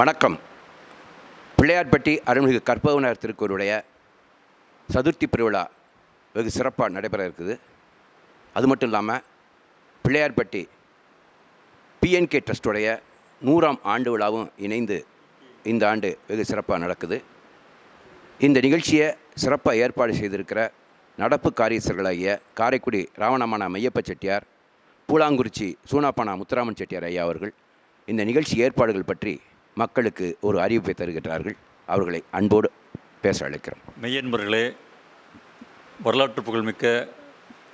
வணக்கம். பிள்ளையார்பட்டி அருள்மிகு கற்பவனார் திருக்கூருடைய சதுர்த்தி பெருவிழா வெகு சிறப்பாக நடைபெற இருக்குது. அது மட்டும் இல்லாமல் பிள்ளையார்பட்டி பிஎன்கே ட்ரஸ்டுடைய நூறாம் ஆண்டு விழாவும் இணைந்து இந்த ஆண்டு வெகு சிறப்பாக நடக்குது. இந்த நிகழ்ச்சியை சிறப்பாக ஏற்பாடு செய்திருக்கிற நடப்பு காரியஸ்தர்களாகிய காரைக்குடி ராவணமான மையப்ப செட்டியார் பூலாங்குறிச்சி சூனாப்பானா முத்துராமன் செட்டியார் ஐயா அவர்கள் இந்த நிகழ்ச்சி ஏற்பாடுகள் பற்றி மக்களுக்கு ஒரு அறிவிப்பை தருகின்றார்கள். அவர்களை அன்போடு பேச அழைக்கிறோம். மெய்யன்பர்களே வரலாற்று புகழ்மிக்க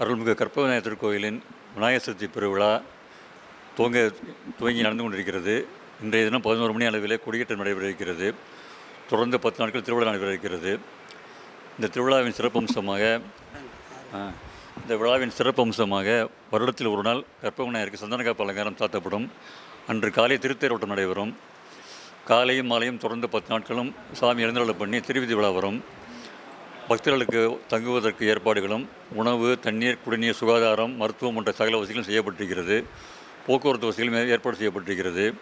அருள்மிகு கற்பகநாயகர் திருக்கோயிலின் விநாயகர் சதுர்த்தி பெருவிழா துவங்க துவங்கி நடந்து கொண்டிருக்கிறது. இன்றைய தினம் பதினோரு மணி அளவிலே கொடியேற்றம் நடைபெற இருக்கிறது. தொடர்ந்து பத்து நாட்கள் திருவிழா நடைபெற இருக்கிறது. இந்த திருவிழாவின் சிறப்பம்சமாக இந்த விழாவின் சிறப்பம்சமாக வருடத்தில் ஒரு நாள் கற்பகநாயகருக்கு சந்தனக்காப்பு அலங்காரம் சாத்தப்படும். அன்று காலை திருத்தேரோட்டம் நடைபெறும். காலையும் மாலையும் தொடர்ந்து பத்து நாட்களும் சாமி எழுந்தருளை பண்ணி திருவிதி விழா வரும். பக்தர்களுக்கு தங்குவதற்கு ஏற்பாடுகளும் உணவு தண்ணீர் குடிநீர் சுகாதாரம் மருத்துவம் போன்ற சகல வசதிகளும் செய்யப்பட்டிருக்கிறது. போக்குவரத்து வசதிகளும் ஏற்பாடு செய்யப்பட்டிருக்கிறது.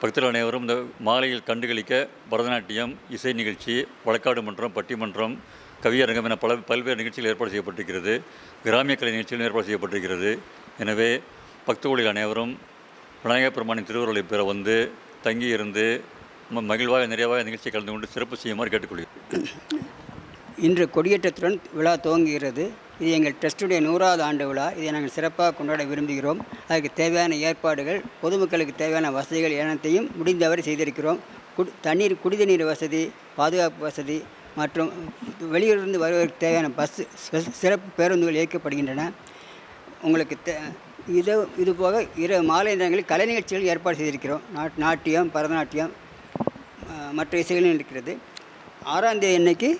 பக்தர்கள் அனைவரும் இந்த மாலையில் கண்டுகளிக்க பரதநாட்டியம் இசை நிகழ்ச்சி வழக்காடு மன்றம் பட்டிமன்றம் கவியரங்கம் என பல பல்வேறு நிகழ்ச்சிகள் ஏற்பாடு செய்யப்பட்டிருக்கிறது. கிராமிய கலை நிகழ்ச்சிகளும் ஏற்பாடு செய்யப்பட்டிருக்கிறது. எனவே பக்தர்களில் அனைவரும் விநாயகப் பெருமானின் திருவுருளை பெற வந்து தங்கி இருந்து மகிழ்வாக நிறைவாக நிகழ்ச்சி கலந்து கொண்டு சிறப்பு செய்யுமாறு கேட்டுக்கொள்கிறேன். இன்று கொடியேற்றத்துடன் விழா துவங்குகிறது. இது எங்கள் ட்ரஸ்டுடைய நூறாவது ஆண்டு விழா. இதை நாங்கள் சிறப்பாக கொண்டாட விரும்புகிறோம். அதுக்கு தேவையான ஏற்பாடுகள் பொதுமக்களுக்கு தேவையான வசதிகள் அனைத்தையும் முடிந்தவரை செய்திருக்கிறோம். குடி தண்ணீர் குடிதண்ணீர் வசதி பாதுகாப்பு வசதி மற்றும் வெளியூரிலிருந்து வருவதற்கு தேவையான பஸ் சிறப்பு பேருந்துகள் இயக்கப்படுகின்றன. உங்களுக்கு தே இது இதுபோக இரு மாலை நேரங்களில் கலை நிகழ்ச்சிகள் ஏற்பாடு செய்திருக்கிறோம். நாட் நாட்டியம் பரதநாட்டியம் மற்ற இசைகளும் இருக்கிறது. ஆறாம் தேதி அன்னைக்கு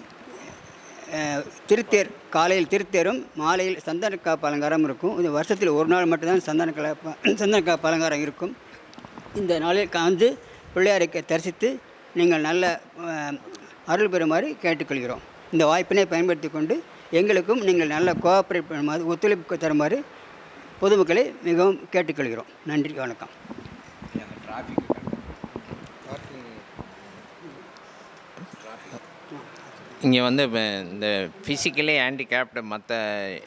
திருத்தேர் காலையில் திருத்தேரும் மாலையில் சந்தன பலங்காரம் அலங்காரம் இருக்கும். இது வருஷத்தில் ஒரு நாள் மட்டும்தான் சந்தன சந்தனக்கா பலங்காரம் அலங்காரம் இருக்கும். இந்த நாளில் காந்து பிள்ளையாரை தரிசித்து நீங்கள் நல்ல அருள் பெறுமாறு கேட்டுக்கொள்கிறோம். இந்த வாய்ப்பினை பயன்படுத்தி கொண்டு எங்களுக்கும் நீங்கள் நல்ல கோஆப்ரேட் பண்ணுமாறு ஒத்துழைப்பு தருமாறு பொதுமக்களை மிகவும் கேட்டுக்கொள்கிறோம். நன்றி வணக்கம். இங்கே வந்து இந்த ஃபிசிக்கலி ஹேண்டிகேப்டு மற்ற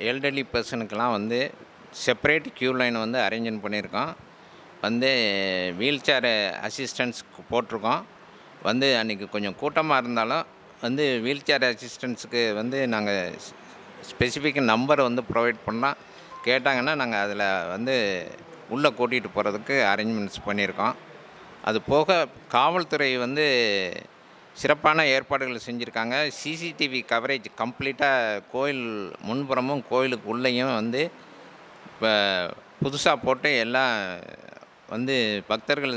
எல்டர்லி பர்சனுக்கெல்லாம் வந்து செப்பரேட் க்யூ லைன் வந்து அரேஞ்ச் பண்ணியிருக்கோம். வந்து வீல் சேர் அசிஸ்டன்ஸ் போட்டிருக்கோம். வந்து அன்றைக்கி கொஞ்சம் கூட்டமாக இருந்தாலும் வந்து வீல் சேர் அசிஸ்டன்ஸுக்கு வந்து நாங்கள் ஸ்பெசிஃபிக் நம்பர் வந்து ப்ரொவைட் பண்ணால் கேட்டாங்கன்னா நாங்கள் அதில் வந்து உள்ளே கூட்டிகிட்டு போகிறதுக்கு அரேஞ்ச்மெண்ட்ஸ் பண்ணியிருக்கோம். அது போக காவல்துறை வந்து சிறப்பான ஏற்பாடுகள் செஞ்சுருக்காங்க. சிசிடிவி கவரேஜ் கம்ப்ளீட்டாக கோயில் முன்புறமும் கோயிலுக்கு உள்ளேயும் வந்து இப்போ புதுசாக போட்டு எல்லாம் வந்து பக்தர்கள்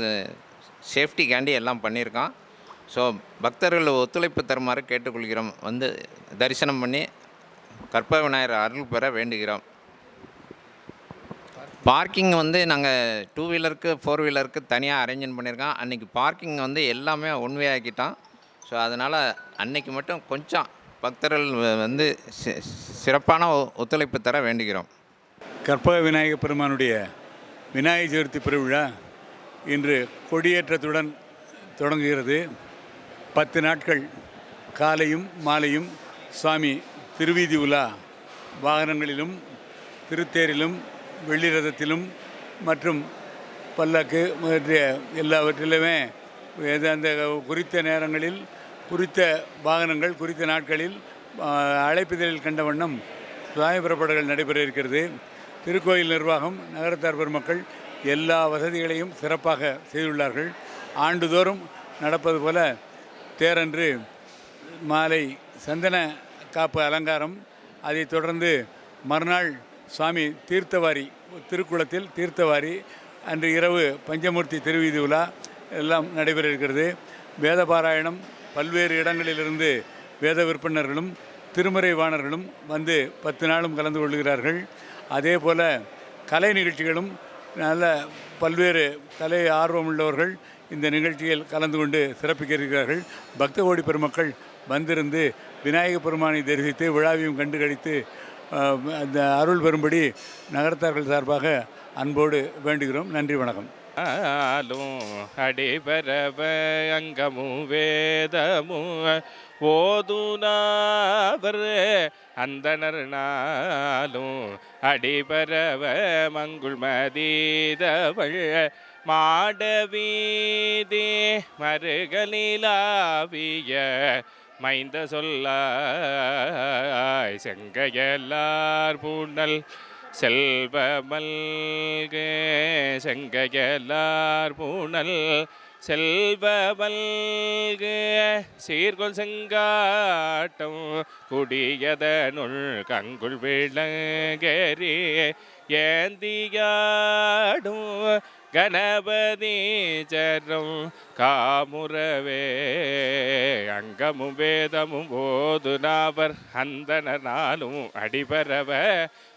சேஃப்டிக்காண்டி எல்லாம் பண்ணியிருக்கோம். ஸோ பக்தர்கள் ஒத்துழைப்பு தருமாறு கேட்டுக்கொள்கிறோம். வந்து தரிசனம் பண்ணி கற்ப விநாயகர் அருள் பெற வேண்டுகிறோம். பார்க்கிங் வந்து நாங்கள் டூ வீலருக்கு ஃபோர் வீலருக்கு தனியாக அரேஞ்ச் பண்ணியிருக்கோம். அன்றைக்கி பார்க்கிங் வந்து எல்லாமே ஒன்வே ஆக்கிட்டோம். ஸோ அதனால் அன்னைக்கு மட்டும் கொஞ்சம் பக்தர்கள் வந்து சிறப்பான ஒ- ஒத்துழைப்பு தர வேண்டுகிறோம். கற்பக விநாயகப் பெருமானுடைய விநாயகர் சதுர்த்தி பெருவிழா இன்று கொடியேற்றத்துடன் தொடங்குகிறது. பத்து நாட்கள் காலையும் மாலையும் சுவாமி திருவீதி உலா வாகனங்களிலும் திருத்தேரிலும் வெள்ளி ரதத்திலும் மற்றும் பல்லக்கு முதலிய எல்லாவற்றிலுமே எது அந்த குறித்த நேரங்களில் குறித்த வாகனங்கள் குறித்த நாட்களில் அழைப்பிதழில் கண்ட வண்ணம் சுவாமி புறப்பாடுகள் நடைபெற இருக்கிறது. திருக்கோயில் நிர்வாகம் நகரத்தார் பெருமக்கள் எல்லா வசதிகளையும் சிறப்பாக செய்துள்ளார்கள். ஆண்டுதோறும் நடப்பது போல தேரன்று மாலை சந்தன காப்பு அலங்காரம் அதைத் தொடர்ந்து மறுநாள் சுவாமி தீர்த்தவாரி திருக்குளத்தில் தீர்த்தவாரி அன்று இரவு பஞ்சமூர்த்தி திருவீதி உலா எல்லாம் நடைபெற இருக்கிறது. வேத பாராயணம் பல்வேறு இடங்களிலிருந்து வேத விற்பனர்களும் திருமறை வாணர்களும் வந்து பத்து நாளும் கலந்து கொள்கிறார்கள். அதே போல் கலை நிகழ்ச்சிகளும் நல்ல பல்வேறு கலை ஆர்வம் உள்ளவர்கள் இந்த நிகழ்ச்சியில் கலந்து கொண்டு சிறப்பிக்க இருக்கிறார்கள். பக்த கோடி பெருமக்கள் வந்திருந்து விநாயகப் பெருமானை தரிசித்து விழாவையும் கண்டு கழித்து இந்த அருள் பெறும்படி நகரத்தார்கள் சார்பாக அன்போடு வேண்டுகிறோம். நன்றி வணக்கம். ஆலும் அடிபரவ அங்கமும் வேதமும் ஓதுனாவர் அந்தனர் நாளும் அடிபரவ மங்குள் மதீதவள் மாடவீதி மருகலிலாவிய மைந்த சொல்லாய் செங்கையலார் பூனல் செல்வமல்க செங்கையலார் பூனல் செல்வமல்க சீர்கொள் செங்காட்டம் குடியதனுள் கங்குள் விளங்கேறி ஏந்தியாடும் கணபதி சரம் காமுறவே அங்கமும் வேதமும் போதுனாவர் அந்தனர் நாளும் அடிபரவ.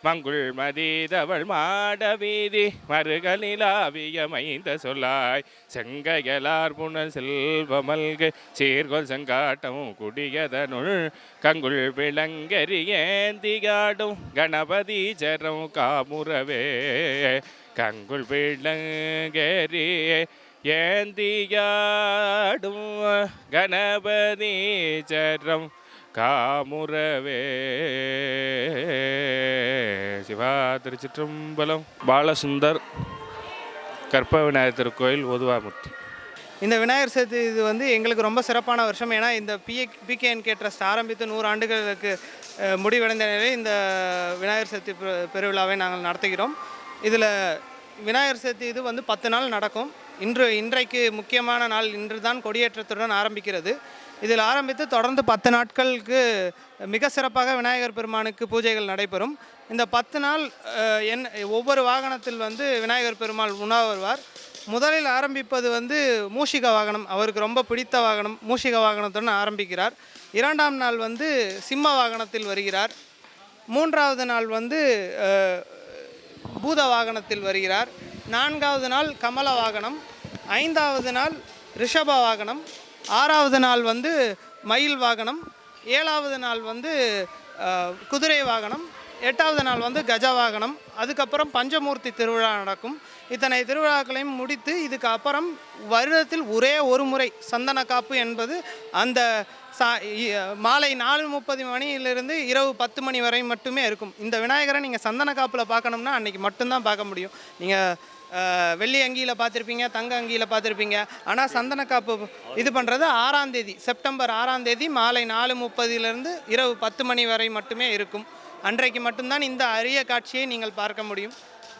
மங்குள் மதீதவள் மாட வீதி மறுகலிலாவியமைந்த சொல்லாய். செங்கையலார் புனல் செல்வமல்கு சீர்கொள் செங்காட்டமும் குடியதனுள். கங்குள் விளங்கரி ஏந்தியாடும் கணபதி சரம் காமுறவே கங்குள் விளங்கரி ஏந்தியாடும் கணபதி சரம் காமுறவே. சிவா திருச்சிற்றம்பலம் பாலசுந்தர் கற்ப விநாயகர் திருக்கோயில் ஒதுவாமூர்த்தி இந்த விநாயகர் சதுர்த்தி இது வந்து எங்களுக்கு ரொம்ப சிறப்பான வருஷம். ஏன்னா இந்த பிஏ பிகேஎன்கே ட்ரஸ்ட் ஆரம்பித்து நூறு ஆண்டுகளுக்கு முடிவடைந்த நிலையில் இந்த விநாயகர் சதுர்த்தி பெரு- பெருவிழாவை நாங்கள் நடத்துகிறோம். இதில் விநாயகர் சதுர்த்தி இது வந்து பத்து நாள் நடக்கும். இன்று இன்றைக்கு முக்கியமான நாள் இன்று தான் கொடியேற்றத்துடன் ஆரம்பிக்கிறது. இதில் ஆரம்பித்து தொடர்ந்து பத்து நாட்களுக்கு மிக சிறப்பாக விநாயகர் பெருமானுக்கு பூஜைகள் நடைபெறும். இந்த பத்து நாள் என் ஒவ்வொரு வாகனத்தில் வந்து விநாயகர் பெருமாள் உணா வருவார் முதலில் ஆரம்பிப்பது வந்து மூஷிக வாகனம். அவருக்கு ரொம்ப பிடித்த வாகனம் மூஷிக வாகனத்துடன் ஆரம்பிக்கிறார். இரண்டாம் நாள் வந்து சிம்ம வாகனத்தில் வருகிறார். மூன்றாவது நாள் வந்து பூத வாகனத்தில் வருகிறார். நான்காவது நாள் கமல வாகனம் ஐந்தாவது நாள் ரிஷப வாகனம் ஆறாவது நாள் வந்து மயில் வாகனம் ஏழாவது நாள் வந்து குதிரை வாகனம் எட்டாவது நாள் வந்து கஜ வாகனம் அதுக்கப்புறம் பஞ்சமூர்த்தி திருவிழா நடக்கும். இத்தனை திருவிழாக்களையும் முடித்து இதுக்கு அப்புறம் வருடத்தில் ஒரே ஒரு முறை சந்தன காப்பு என்பது அந்த சா இ- மாலை நாலு முப்பது மணியிலிருந்து இரவு பத்து மணி வரை மட்டுமே இருக்கும். இந்த விநாயகரை நீங்கள் சந்தன காப்பில் பார்க்கணும்னா அன்றைக்கி மட்டும்தான் பார்க்க முடியும். நீங்கள் வெள்ளி அங்கியில் பார்த்துருப்பீங்க தங்க அங்கியில் பார்த்துருப்பீங்க. ஆனால் சந்தன காப்பு இது பண்ணுறது ஆறாம் தேதி செப்டம்பர் ஆறாம் தேதி மாலை நாலு முப்பதுலேருந்து இரவு பத்து மணி வரை மட்டுமே இருக்கும். அன்றைக்கு மட்டும்தான் இந்த அரிய காட்சியை நீங்கள் பார்க்க முடியும்.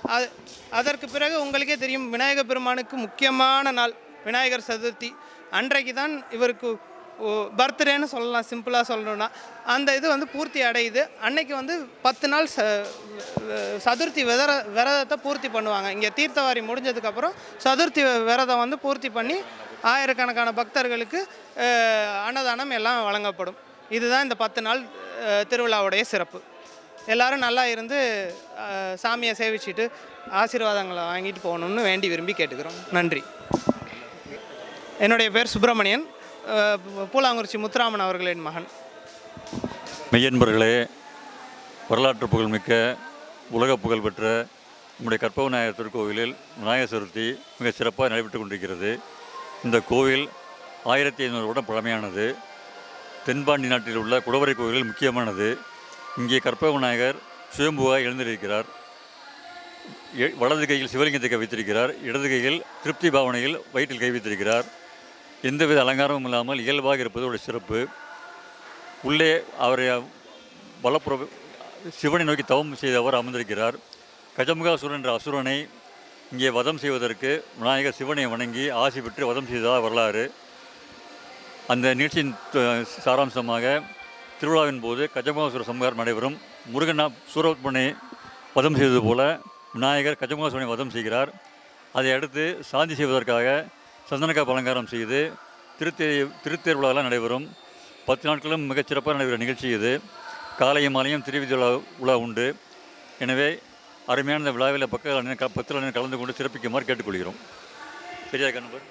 அது அதற்கு பிறகு உங்களுக்கே தெரியும் விநாயகர் பெருமானுக்கு முக்கியமான நாள் விநாயகர் சதுர்த்தி. அன்றைக்கு தான் இவருக்கு பர்த்டேன்னு சொல்லலாம் சிம்பிளாக சொல்லணும்னா. அந்த இது வந்து பூர்த்தி அடையுது. அன்னைக்கு வந்து பத்து நாள் ச சதுர்த்தி விரத விரதத்தை பூர்த்தி பண்ணுவாங்க. இங்கே தீர்த்தவாரி முடிஞ்சதுக்கப்புறம் சதுர்த்தி விரதம் வந்து பூர்த்தி பண்ணி ஆயிரக்கணக்கான பக்தர்களுக்கு அன்னதானம் எல்லாம் வழங்கப்படும். இதுதான் இந்த பத்து நாள் திருவிழாவுடைய சிறப்பு. எல்லாரும் நல்லா இருந்து சாமியை சேவிச்சிட்டு ஆசீர்வாதங்களை வாங்கிட்டு போகணும்னு வேண்டி விரும்பி கேட்டுக்கிறோம். நன்றி. என்னுடைய பேர் சுப்பிரமணியன். பூலாங்குறிச்சி முத்துராமன் அவர்களின் மகன். மெய்யன்பர்களே வரலாற்று புகழ்மிக்க உலக புகழ்பெற்ற நம்முடைய கற்பக விநாயகர் திருக்கோவிலில் விநாயகர் சதுர்த்தி மிக சிறப்பாக நடைபெற்று கொண்டிருக்கிறது. இந்த கோவில் ஆயிரத்தி ஐநூறு வருடம் பழமையானது. தென்பாண்டி நாட்டில் உள்ள குடவரை கோவிலில் முக்கியமானது. இங்கே கற்பக விநாயகர் சுயம்புவாக எழுந்திருக்கிறார். எ- வலது கையில் சிவலிங்கத்தை கை வைத்திருக்கிறார் இடது கையில் திருப்தி பாவனையில் வயிற்றில் கை வைத்திருக்கிறார். எந்தவித அலங்காரமும் இல்லாமல் இயல்பாக இருப்பது ஒரு சிறப்பு. உள்ளே அவரை வலப்புற சிவனை நோக்கி தவம் செய்தவர் அமர்ந்திருக்கிறார். கஜமுகாசுரன் என்ற அசுரனை இங்கே வதம் செய்வதற்கு விநாயகர் சிவனை வணங்கி ஆசி பெற்று வதம் செய்ததாக வரலாறு. அந்த நிகழ்ச்சியின் சாராம்சமாக திருவிழாவின் போது கஜமுகாசுர சம்ஹாரம் நடைபெறும். முருகனா சூரபத்மனை வதம் செய்தது போல விநாயகர் கஜமுகாசுரனை வதம் செய்கிறார். அதை அடுத்து சாந்தி செய்வதற்காக சந்தனக்காய் பலங்காரம் செய்து திருத்தே திருத்தேர் விழாவெல்லாம் நடைபெறும். பத்து நாட்களும் மிகச்சிறப்பாக நடைபெறும் நிகழ்ச்சி இது. காலையும் மாலையும் திருவிதி விழா விழா உண்டு. எனவே அருமையான இந்த விழாவில் பக்க பத்தில் கலந்து கொண்டு சிறப்பிக்குமாறு கேட்டுக்கொள்கிறோம். சரியா நம்பர்